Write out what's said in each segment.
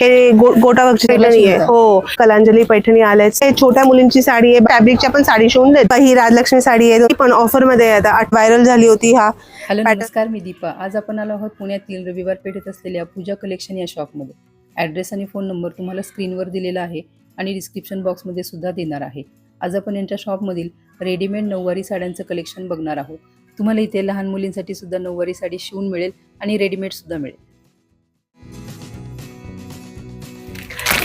हे गो- गोटावरची पैठणी आहे. हो. कलांजली पैठणी आले छोट्या मुलींची साडी आहे. फॅब्रिकच्या पण साडी शिवून देत. ही राजलक्ष्मी साडी आहे. पण ऑफरमध्ये आता व्हायरल झाली होती हा. हॅलो. नमस्कार मी दीपा. आज आपण आलो आहोत पुण्यातील रविवार पेठेत असलेल्या पूजा कलेक्शन या शॉपमध्ये. ॲड्रेस आणि फोन नंबर तुम्हाला स्क्रीनवर दिलेला आहे आणि डिस्क्रिप्शन बॉक्समध्ये सुद्धा देणार आहे. आज आपण यांच्या शॉपमधील रेडीमेड नऊवारी साड्यांचं कलेक्शन बघणार आहोत. तुम्हाला इथे लहान मुलींसाठी सुद्धा नऊवारी साडी शिवून मिळेल आणि रेडीमेड सुद्धा मिळेल.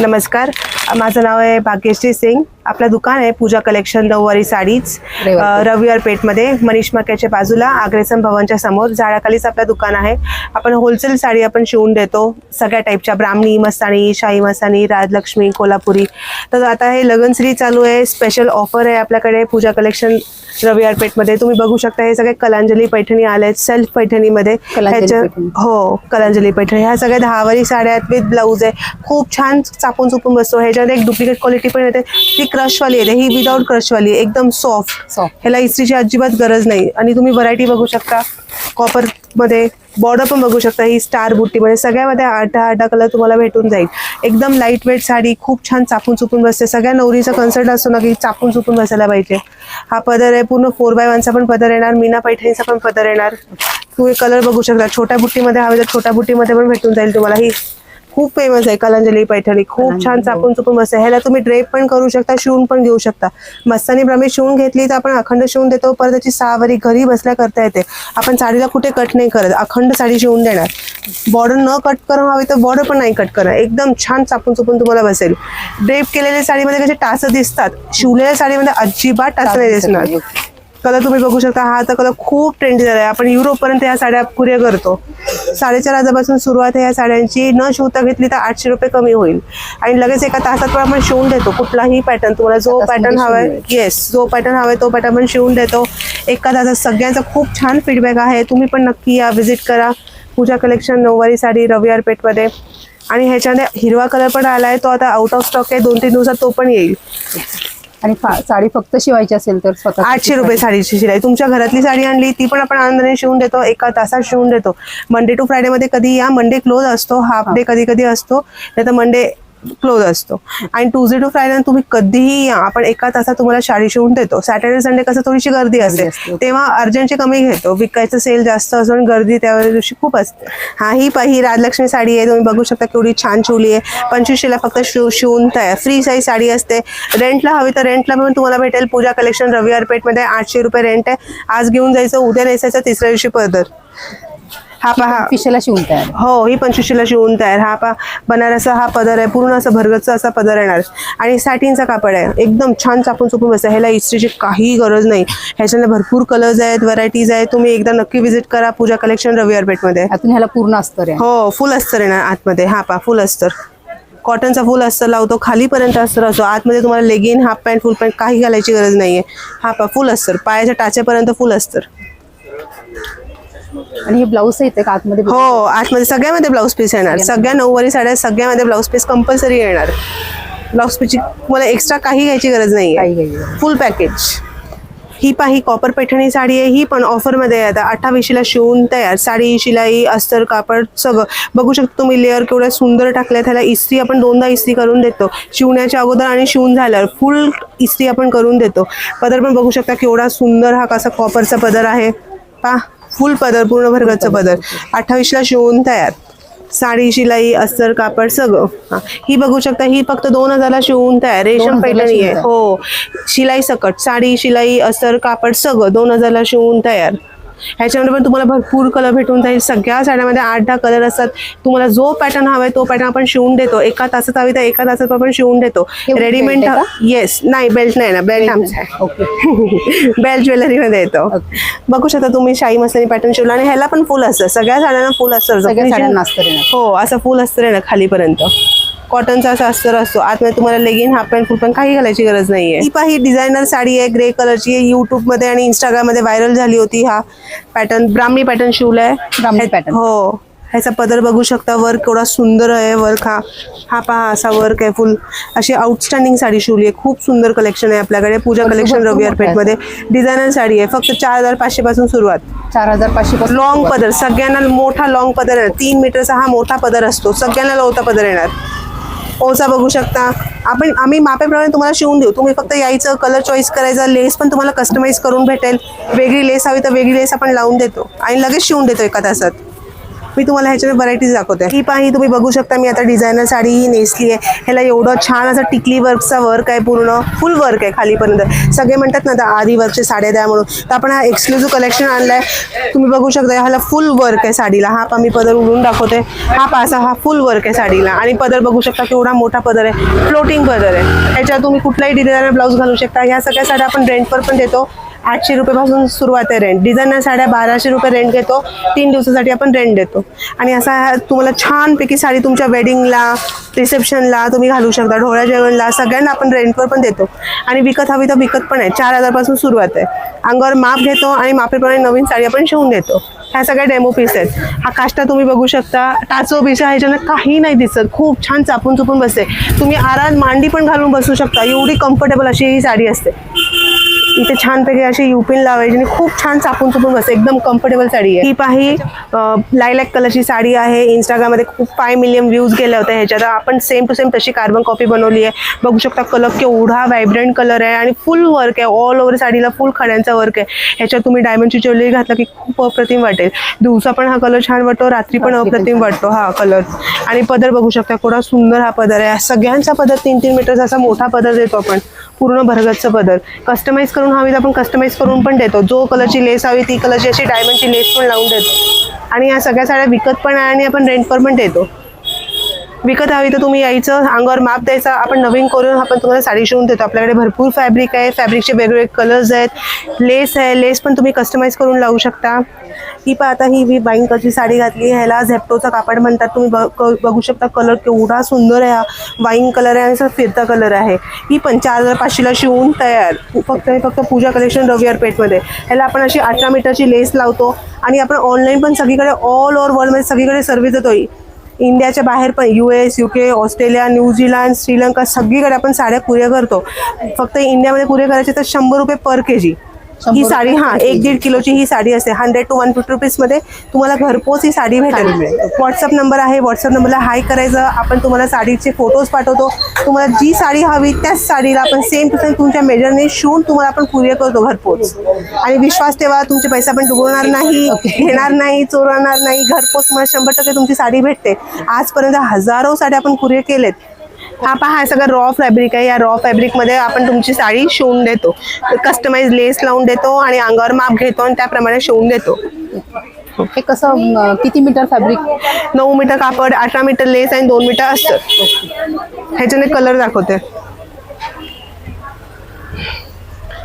नमस्कार. माझं नाव आहे भाग्यश्री सिंग. आपलं दुकान आहे पूजा कलेक्शन नऊवारी साडीज रविवार पेठमध्ये मनीष मक्याच्या बाजूला आग्रेसन भवनच्या समोर झाडाखालीच आपलं दुकान आहे. आपण होलसेल साडी आपण शिवून देतो सगळ्या टाईपच्या ब्राह्मणी मस्तानी शाही मस्तानी राजलक्ष्मी कोल्हापुरी. तर आता हे लगनश्री चालू आहे स्पेशल ऑफर आहे आपल्याकडे पूजा कलेक्शन रविवार पेठमध्ये. तुम्ही बघू शकता हे सगळे कलांजली पैठणी आले आहेत सेल्फ पैठणीमध्ये ह्याच्या-. हो कलांजली पैठणी. ह्या सगळ्या दहावारी साड्या आहेत विथ ब्लाऊज आहे. खूप छान चापून चुपून बसतो. ह्याच्यामध्ये एक डुप्लिकेट क्वालिटी पण येते. ती क्रशवाली येते ही विदाऊट क्रशवाली आहे. एकदम सॉफ्ट सॉफ्ट ह्याला इस्त्रीची अजिबात गरज नाही. आणि तुम्ही व्हरायटी बघू शकता. कॉपरमध्ये बॉर्डर पण बघू शकता. ही स्टार बुट्टीमध्ये सगळ्यामध्ये आठ आठ कलर तुम्हाला भेटून जाईल. एकदम लाइट वेट साडी खूप छान चापून चुपून बसते. सगळ्या नवरीचा कन्सर्ट असतो ना की चापून चुपून बसायला पाहिजे. हा पदर आहे. पूर्ण फोर बाय वनचा पण पदर येणार. मीना पैठणीचा पण पदर येणार. तुम्ही कलर बघू शकता. छोट्या बुट्टीमध्ये हवे तर छोट्या बुट्टीमध्ये पण भेटून जाईल तुम्हाला. ही खूप फेमस आहे कलांजली पैठणी. खूप छान हो. चापून चुपून बसते ह्याला तुम्ही ड्रेप पण करू शकता शिवून पण घेऊ शकता. मस्तानी प्रमाणे शिवून घेतली तर आपण अखंड शिवून देतो परत त्याची सहावारी घरी बसल्या करता येते. आपण साडीला कुठे कट नाही करत अखंड साडी शिवून देणार. बॉर्डर न कट करून हवी तर बॉर्डर पण नाही कट करणार. एकदम छान चापून चुपून तुम्हाला बसेल. ड्रेप केलेल्या साडीमध्ये कसे टास दिसतात. शिवलेल्या साडीमध्ये अजिबात टास नाही दिसणार. कलर तुम्ही बघू शकता हा आता कलर खूप ट्रेंडी झाला आहे आपण युरोपपर्यंत ह्या साड्या कुरिअर करतो. साडेचार हजारापासून सुरुवात आहे या साड्यांची. न शिवता घेतली तर आठशे रुपये कमी होईल. आणि लगेच एका तासात पण आपण शिवून देतो. कुठलाही पॅटर्न तुम्हाला जो पॅटर्न हवाय. येस जो पॅटर्न हवाय तो पॅटर्न पण शिवून देतो. एका तासात सगळ्यांचा खूप छान फीडबॅक आहे. तुम्ही पण नक्की या व्हिजिट करा. पूजा कलेक्शन नऊवारी साडी रविवार पेठमध्ये. आणि ह्याच्यामध्ये हिरवा कलर पण आलाय. तो आता आउट ऑफ स्टॉक आहे. दोन तीन दिवसात तो पण येईल. आणि साडी फक्त शिवायची असेल तर स्वतः आठशे रुपये साडीची शिलाई. तुमच्या घरातली साडी आणली ती पण आपण आनंदाने शिवून देतो एका तासात शिवून देतो. मंडे टू फ्रायडे मध्ये कधी या मंडे क्लोज असतो हाफ डे कधी कधी असतो नाही तर मंडे क्लोज असतो. आणि टू टू फ्रायडे तुम्ही कधीही या आपण एका तासात तुम्हाला साडी शिवून देतो. सॅटर्डे संडे कसं थोडीशी गर्दी असते. तेव्हा अर्जंटची कमी घेतो. विकायचं सेल जास्त आणि गर्दी त्या दिवशी खूप असते. हा ही पाही राजलक्ष्मी साडी आहे. तुम्ही बघू शकता केवढी छान शिवली आहे. पंचवीसशेला फक्त शिव शिवून तयार फ्री साईज साडी असते. रेंटला हवी तर रेंटला पण तुम्हाला भेटेल. पूजा कलेक्शन रविवार पेठमध्ये आठशे रुपये रेंट आहे. आज घेऊन जायचं उद्या नेसायचं तिसऱ्या दिवशी पदर हा पहा. पिशेला शिवून तयार हो ही पंचवीसशेला शिवून तयार. हा पा बनारसा हा पदर आहे. पूर्ण असं भरगतचा असा पदर येणार. आणि साठींचा कापड आहे. एकदम छान चापून चुपून बसतं ह्याला इस्त्रीची काही गरज नाही. ह्याच्यामध्ये भरपूर कलर्स आहेत व्हरायटीज आहेत. तुम्ही एकदा नक्की विजिट करा पूजा कलेक्शन रविवार पेठमध्ये. यातून ह्याला पूर्ण अस्तर आहे. हो फुल अस्तर येणार आतमध्ये. हा पा फुल अस्तर. कॉटनचा फुल अस्तर लावतो. खालीपर्यंत अस्तर असतो. आतमध्ये तुम्हाला legging half pant full pant काही घालायची गरज नाहीये. हा पा फुल अस्तर. पायाच्या टाचेपर्यंत फुल अस्तर. आणि हे ब्लाऊज येते का आतमध्ये हो आतमध्ये सगळ्यामध्ये ब्लाऊज पीस येणार. सगळ्या नऊवारी साड्या सगळ्यामध्ये ब्लाऊज पीस कंपल्सरी येणार. ब्लाऊज पीसची तुम्हाला एक्स्ट्रा काही घ्यायची गरज नाही फुल पॅकेज ही पाही कॉपर पैठणी साडी आहे ही पण ऑफरमध्ये आहे. आता अठ्ठावीसशेला शिवून तयार. साडी शिलाई अस्तर कापड सगळं. बघू शकता तुम्ही लेअर केवढ्या सुंदर टाकल्या त्याला इस्त्री आपण दोनदा इस्त्री करून देतो. शिवण्याच्या अगोदर आणि शिवून झाल्यावर फुल इस्त्री आपण करून देतो. पदर पण बघू शकता केवढा सुंदर हा कसा कॉपरचा पदर आहे. पा फुल पदर पूर्ण भरगतचा पदर. अठ्ठावीसला शिवून तयार. साडी शिलाई अस्तर कापड सगळं. हा. ही बघू शकता ही फक्त दोन हजारला शिवून तयार. रेशम 2000 ला पैठणी शिवून आहे. तयार. हो. शिलाई सकट साडी शिलाई अस्तर कापड सगळं दोन हजारला शिवून तयार. ह्याच्यामध्ये पण तुम्हाला भरपूर कलर भेटून जाईल. सगळ्या साड्यामध्ये आठ दहा कलर असतात. तुम्हाला जो पॅटर्न हवाय तो पॅटर्न आपण शिवून देतो. एका तासात हवी तर एका तासात आपण शिवून देतो. रेडीमेड आहे येस नाही बेल्ट नाही ना. बेल्ट आमचा आहे. ओके बेल्ट ज्वेलरीमध्ये येतो. बघू शकता तुम्ही शाही मस्तानी पॅटर्न शिवला. आणि ह्याला पण फुल असतं. सगळ्या साड्यांना फुल असतं. हो असं फुल अस्तर आहे ना खालीपर्यंत. कॉटनचा असा अस्तर असतो. आतमध्ये तुम्हाला legging half pant full pant काही घालायची गरज नाहीये. ही पाही डिझायनर साडी आहे ग्रे कलरची आहे. युट्यूबमध्ये आणि इंस्टाग्राममध्ये व्हायरल झाली होती हा पॅटर्न ब्राह्मणी पॅटर्न शिवलाय ब्राह्मणी हे- pattern. हो. ह्याचा पदर बघू शकता. वर्क केवढा सुंदर आहे वर्क हा. हा पहा असा वर्क आहे फुल अशी आउटस्टँडिंग साडी शिवली आहे. खूप सुंदर कलेक्शन आहे आपल्याकडे. पूजा कलेक्शन रविवार आहे. पेठमध्ये. डिझायनर साडी आहे. फक्त चार हजार पाचशे पासून सुरुवात. चार हजार पाचशे पासून लॉंग पदर. सगळ्यांना मोठा लॉंग पदर येणार तीन मीटरचा हा मोठा पदर असतो. सगळ्यांना लवता पदर येणार. ओसा बघू शकता. आपण आम्ही मापेप्रमाणे तुम्हाला शिवून देऊ. तुम्ही फक्त यायचं कलर चॉईस करायचा लेस पण तुम्हाला कस्टमाइज करून भेटेल. वेगळी लेस हवी तर वेगळी लेस आपण लावून देतो. आणि लगेच शिवून देतो एका तासात. मी तुम्हाला ह्याच्यावर व्हरायटीज दाखवते. ही पाही तुम्ही बघू शकता मी आता डिझायनर साडी ही नेसली आहे. ह्याला एवढं छान असं टिकली वर्कचा वर्क आहे पूर्ण. फुल वर्क आहे खालीपर्यंत. सगळे म्हणतात ना आता आधी वर्कचे साड्या द्या म्हणून. तर आपण हा एक्सक्लुझिव्ह कलेक्शन आणलाय. तुम्ही बघू शकता ह्याला फुल वर्क आहे साडीला. हा पा मी पदर उडून दाखवते. हा पासा हा फुल वर्क आहे साडीला. आणि पदर बघू शकता केवढा मोठा पदर आहे. फ्लोटिंग पदर आहे. ह्याच्यावर तुम्ही कुठलाही डिझायनर ब्लाऊज घालू शकता. ह्या सगळ्या साड्या आपण रेंटवर पण देतो. आठशे रुपयेपासून सुरुवात आहे रेंट डिझायनर साड्या बाराशे रुपये रेंट घेतो. तीन दिवसासाठी आपण रेंट देतो. आणि असा तुम्हाला छानपैकी साडी तुमच्या वेडिंगला रिसेप्शनला तुम्ही घालू शकता. ढोळ्या जेवणला सगळ्यांना आपण रेंटवर पण देतो. आणि विकत हवी तर विकत पण आहे. चार हजारपासून सुरुवात आहे. अंगावर माप घेतो आणि मापेप्रमाणे नवीन साडी आपण शिवून देतो. ह्या सगळ्या डेमो पीस आहेत. हा काष्टा तुम्ही बघू शकता. टाचो बिचा ह्याच्यानं काही नाही दिसत. खूप छान चापून चुपून बसते. तुम्ही आराम मांडी पण घालून बसू शकता. एवढी कम्फर्टेबल अशी ही साडी असते. इथे छानपैकी अशी युपिन लावायची आणि खूप छान चापून चुपून बसते एकदम कम्फर्टेबल साडी आहे. ही पाही लायलॅक कलरची साडी आहे. इंस्टाग्राममध्ये खूप फाय मिलियन व्ह्यूज गेल्या होत्या ह्याच्यात. आपण सेम टू सेम तशी कार्बन कॉपी बनवली आहे. बघू शकता कलर केवढा व्हायब्रंट कलर आहे आणि फुल वर्क आहे. ऑल ओव्हर साडीला फुल खड्यांचा वर्क आहे. ह्याच्यात तुम्ही डायमंडची ज्वेलरी घातला की खूप अप्रतिम वाटेल. दिवसा पण हा कलर छान वाटतो रात्री पण अप्रतिम वाटतो हा कलर आणि पदर बघू शकता केवढा सुंदर हा पदर आहे. सगळ्यांचा पदर तीन तीन मीटरचा असा मोठा पदर देतो आपण. पूर्ण भरगतचं पदर. कस्टमाइज करून हवी आपण कस्टमाइज करून पण देतो. जो कलरची लेस हवी ती कलरची अशी डायमंडची लेस पण लावून देतो. आणि या सगळ्या साड्या विकत पण आहे आणि आपण रेंटवर पण देतो. विकत हवी तर तुम्ही यायचं अंगावर माप द्यायचा आपण नवीन करून आपण तुम्हाला साडी शिवून देतो. आपल्याकडे भरपूर फॅब्रिक आहे. फॅब्रिकचे वेगवेगळे कलर्स आहेत. लेस आहे. लेस पण तुम्ही कस्टमाइज करून लावू शकता. ही पण आता ही मी बाईन कलरची साडी घातली ह्याला झेप्टोचा कापड म्हणतात. तुम्ही क- बघू शकता कलर केवढा सुंदर आहे हा. वाईन कलर आहे आणि असा फिरता कलर आहे. ही पण चार हजार पाचशेला शिवून तयार. फक्त फक्त पूजा कलेक्शन रविवार पेठमध्ये. ह्याला आपण अशी अठरा मीटरची लेस लावतो. आणि आपण ऑनलाईन पण सगळीकडे ऑल ओव्हर वर्ल्डमध्ये सगळीकडे सर्व्हिस देतो इंडियाच्या बाहेर पण U S U K Australia New Zealand Sri Lanka सगळीकडे आपण साड्या कुरिअर करतो. फक्त इंडियामध्ये कुरिअर करायचे तर शंभर रुपये पर के जी ही साडी हा एक. दीड किलोची ही साडी असते. हंड्रेड टू वन फिफ्टी रुपीजमध्ये तुम्हाला घरपोच ही साडी भेटेल. व्हॉट्सअप नंबर आहे. व्हॉट्सअप नंबरला हाय करायचं. आपण तुम्हाला साडीचे फोटोज पाठवतो. तुम्हाला जी साडी हवी त्याच साडीला आपण सेम टू सेम तुमच्या मेजरने शिवून तुम्हाला आपण कुरिअर करतो घरपोच. आणि विश्वास ठेवा तुमचे पैसे आपण डुबवणार नाही घेणार नाही चोरणार नाही. घरपोच तुम्हाला शंभर टक्के तुमची साडी भेटते. आजपर्यंत हजारो साड्या आपण कुरिअर केलेत. हा पहा हा सगळं रॉ फॅब्रिक आहे. या रॉ फॅब्रिकमध्ये आपण तुमची साडी शिवून देतो. कस्टमाइज लेस लावून देतो आणि अंगावर माप घेतो आणि त्याप्रमाणे शिवून देतो. हे कसं किती मीटर फॅब्रिक नऊ मीटर कापड अठरा मीटर लेस आणि दोन मीटर असतं ह्याच्याने कलर दाखवते.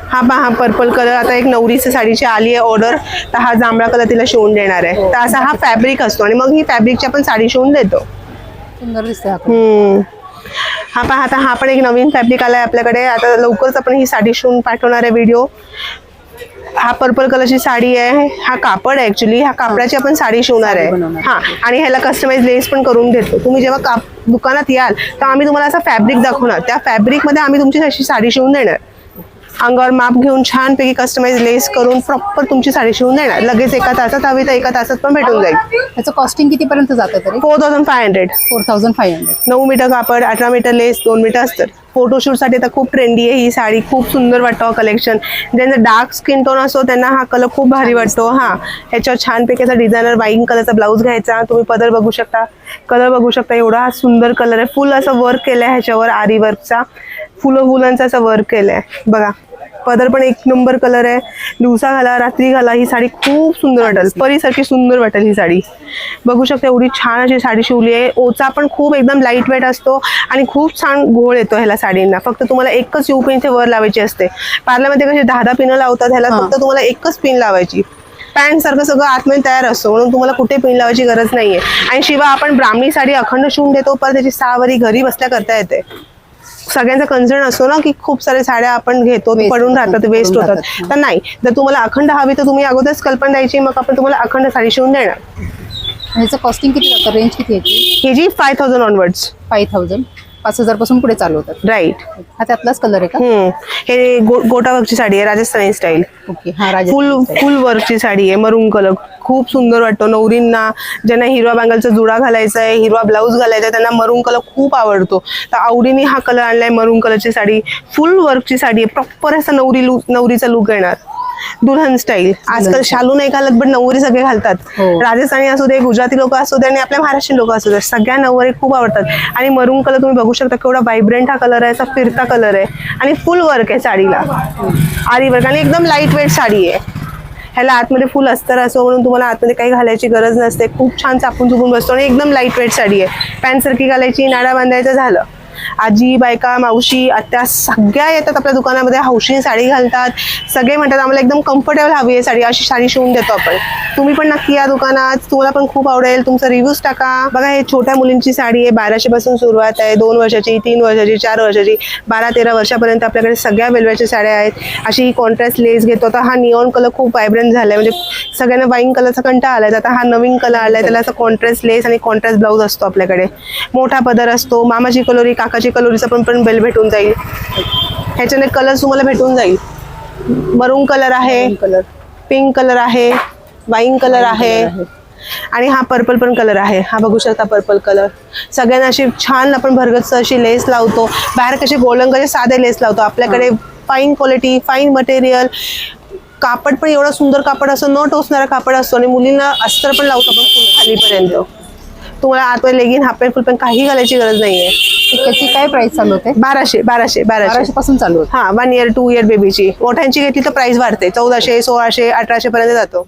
हा पहा हा पर्पल कलर आता एक नवरीची साडीची आली आहे ऑर्डर तर हा जांभळा कलर तिला शिवून देणार आहे. तर असा हा फॅब्रिक असतो आणि मग ही फॅब्रिकची आपण साडी शिवून देतो. सुंदर दिसते हा. हा पहा आता हा पण एक नवीन फॅब्रिक आलाय आपल्याकडे. आता लवकरच आपण ही साडी शिवून पाठवणार आहे व्हिडिओ हा पर्पल कलरची साडी आहे. हा कापड आहे ऍक्च्युली ह्या कापडाची आपण साडी शिवणार आहे. हा आणि ह्याला कस्टमाइज लेस पण करून देतो. तुम्ही जेव्हा काप दुकानात याल तर आम्ही तुम्हाला असं फॅब्रिक दाखवणार. त्या फॅब्रिकमध्ये आम्ही तुमची अशी साडी शिवून देणार. अंगावर माप घेऊन छानपैकी कस्टमाइज लेस करून प्रॉपर तुमची साडी शिवून देणार. लगेच एका तासात हवी तर एका तासात पण भेटून जाईल. त्याचं कॉस्टिंग कितीपर्यंत जातं तरी? Four thousand five hundred four thousand five hundred नऊ मीटर कापड अठरा मीटर लेस दोन मीटर असतं फोटोशूटसाठी तर खूप ट्रेंडी आहे ही साडी. खूप सुंदर वाटतं कलेक्शन ज्यांचा डार्क स्किन टोन असतो त्यांना हा कलर खूप भारी वाटतो. हा. ह्याच्यावर छानपैकी असा डिझायनर वाईन कलरचा ब्लाऊज घ्यायचा. तुम्ही पदर बघू शकता. कलर बघू शकता. एवढा हा सुंदर कलर आहे. फुल असं वर्क केलं आहे ह्याच्यावर आरी वर्कचा फुलं फुलांचा असं वर्क केलं आहे बघा. पदर पण एक नंबर कलर आहे. दिवसा घाला रात्री घाला ही साडी खूप सुंदर वाटेल. परीसारखी सुंदर वाटेल ही साडी. बघू शकता एवढी छान अशी साडी शिवली आहे. ओचा पण खूप एकदम लाइट वेट असतो आणि खूप छान गोळ येतो ह्याला साडींना. फक्त तुम्हाला एकच यू पिन इथे वर लावायची असते. पार्लरमध्ये कशी दहा दहा पिनं लावतात ह्याला. फक्त तुम्हाला एकच पिन लावायची. पॅन्ट सारखं सगळं आतमध्ये तयार असतो म्हणून तुम्हाला कुठे पिन लावायची गरज नाहीये. आणि शिवाय आपण ब्राह्मणी साडी अखंड शिवून देतो पण त्याची सहावारी घरी बसल्या करता येते. सगळ्यांचा कन्सर्न असतो ना की खूप साऱ्या साड्या आपण घेतो पडून होतात, राहतात वेस्ट होतात. तर नाही. जर तुम्हाला अखंड हवी तर तुम्ही अगोदरच कल्पना द्यायची मग आपण तुम्हाला अखंड साडी शिवून देणार. ह्याचं कॉस्टिंग किती जातं रेंज किती याची? ही जी five thousand onwards five thousand पाच हजारपासून पुढे चालू होतात. राईट हा त्यातलाच कलर आहे का? हम्म. हे गो साडी आहे राजस्थानी स्टाईल ओके हा राजा फुल फुल वर्कची साडी आहे मरून कलर खूप सुंदर वाटतो. नवरींना ज्यांना हिरवा बँगलचा जुडा घालायचा आहे हिरवा ब्लाऊज घालायचा आहे त्यांना मरून कलर खूप आवडतो. तर आवडीने हा कलर आणलाय मरून कलरची साडी. फुल वर्कची साडी आहे. प्रॉपर असा नवरी लुक नवरीचा लुक येणार. दुल्हन स्टाईल आजकाल शालू नाही घालत पण नवरी सगळे घालतात. हो. राजस्थानी असू दे गुजराती लोक असू दे आणि आपल्या महाराष्ट्रीयन लोक असू दे सगळ्या नवरी खूप आवडतात. आणि मरून कलर तुम्ही बघू शकता केवढा व्हायब्रंट हा कलर आहे असा फिरता कलर आहे. आणि फुल वर्क आहे साडीला. आरी वर्क आणि एकदम लाइट वेट साडी आहे. ह्याला आतमध्ये फुल अस्तर असो म्हणून तुम्हाला आतमध्ये काही घालायची गरज नसते. खूप छान चापून चुपून बसतो आणि एकदम लाइट वेट साडी आहे. पॅन्ट सारखी घालायची नाडा बांधायचं झालं. आजी बायका मावशी आत्या सगळ्या येतात आपल्या दुकानामध्ये हौशीने साडी घालतात. सगळे म्हणतात आम्हाला एकदम कम्फर्टेबल हवी आहे साडी अशी साडी शिवून देतो आपण. तुम्ही पण नक्की या दुकानात. तुम्हाला पण खूप आवडेल. तुमचा रिव्ह्यूज टाका. बघा हे छोट्या मुलींची साडी आहे. बाराशे पासून सुरुवात आहे. दोन वर्षाची तीन वर्षाची चार वर्षाची बारा तेरा वर्षापर्यंत आपल्याकडे सगळ्या वेल्वेच्या साड्या आहेत. अशी कॉन्ट्रास्ट लेस घेतो. आता हा निऑन कलर खूप व्हायब्रंट झालाय. म्हणजे सगळ्यांना वाईन कलरचा कंटाळा आलाय. आता हा नवीन कलर आलाय. त्याला असं कॉन्ट्रास्ट लेस आणि कॉन्ट्रास्ट ब्लाऊज असतो आपल्याकडे. मोठा पदर असतो. मामाची कलोरी काकाची कलोरीचा पण पण बेल भेटून जाईल. ह्याच्याने कलर तुम्हाला भेटून जाईल. मरून कलर आहे कलर पिंक कलर आहे वाईन कलर आहे. आणि हा पर्पल पण कलर आहे. हा बघू शकता पर्पल कलर सगळ्यांना अशी छान आपण भरगत अशी लेस लावतो. बाहेर कसे कसे साधे लेस लावतो. आपल्याकडे फाईन क्वालिटी फाईन मटेरियल कापड पण एवढं सुंदर कापड असतो न टोचणारा कापड असतो. आणि मुलींना अस्तर पण लावतो आपण खालीपर्यंत. तुम्हाला आतमध्ये legging half pant full pant काही घालायची गरज नाहीये. त्याची काय प्राइस चालू होते? बाराशे बाराशे बाराशे. पासून चालू होते. हा वन इयर टू इयर बेबीची मोठ्यांची घेतली तर प्राइस वाढते. चौदाशे सोळाशे अठराशे पर्यंत जातो.